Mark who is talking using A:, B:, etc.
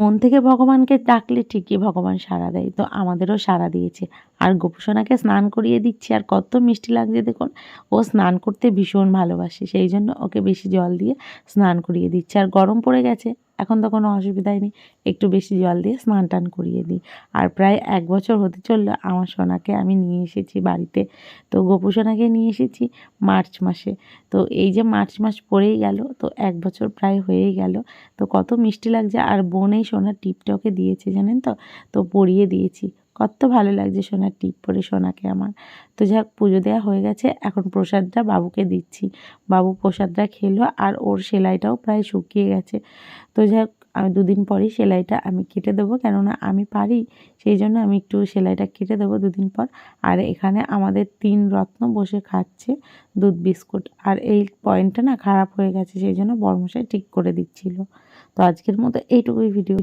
A: মন থেকে ভগবানকে ডাকলে ঠিকই ভগবান সাড়া দেয়, তো আমাদেরও সাড়া দিয়েছে। আর গোপুসোনাকে স্নান করিয়ে দিচ্ছি, আর কত মিষ্টি লাগছে দেখুন, ও স্নান করতে ভীষণ ভালোবাসে, সেই জন্য ওকে বেশি জল দিয়ে স্নান করিয়ে দিচ্ছে। আর গরম পড়ে গেছে। এখন তো কোনো অসুবিধাই নেই। একটু বেশি জল দিয়ে স্নান টান করিয়ে দিই। আর প্রায় এক বছর হতে চলল আমার সোনাকে আমি নিয়ে এসেছি বাড়িতে। তো গোপু সোনাকে নিয়ে এসেছি মার্চ মাসে। তো এই যে মার্চ মাস পড়েই গেল, তো এক বছর প্রায় হয়েই গেল। তো কত মিষ্টি লাগছে। আর বোনেই সোনা টিপটকে টিপটা দিয়েছে জানেন তো? তো পরিয়ে দিয়েছি। কত ভালো লাগছে সোনার টিপ পরে সোনাকে আমার। তো যাক, পুজো দেওয়া হয়ে গেছে, এখন প্রসাদটা বাবুকে দিচ্ছি। বাবু প্রসাদটা খেলো আর ওর সেলাইটাও প্রায় শুকিয়ে গেছে। তো যাক, আমি দুদিন পরেই সেলাইটা আমি কেটে দেবো, কেননা আমি পারি, সেই জন্য আমি একটু সেলাইটা কেটে দেবো দুদিন পর। আর এখানে আমাদের তিন রত্ন বসে খাচ্ছে দুধ, বিস্কুট। আর এই পয়েন্টটা না খারাপ হয়ে গেছে, সেই জন্য বর্মশাই ঠিক করে দিচ্ছিল। তো আজকের মতো এইটুকুই ভিডিও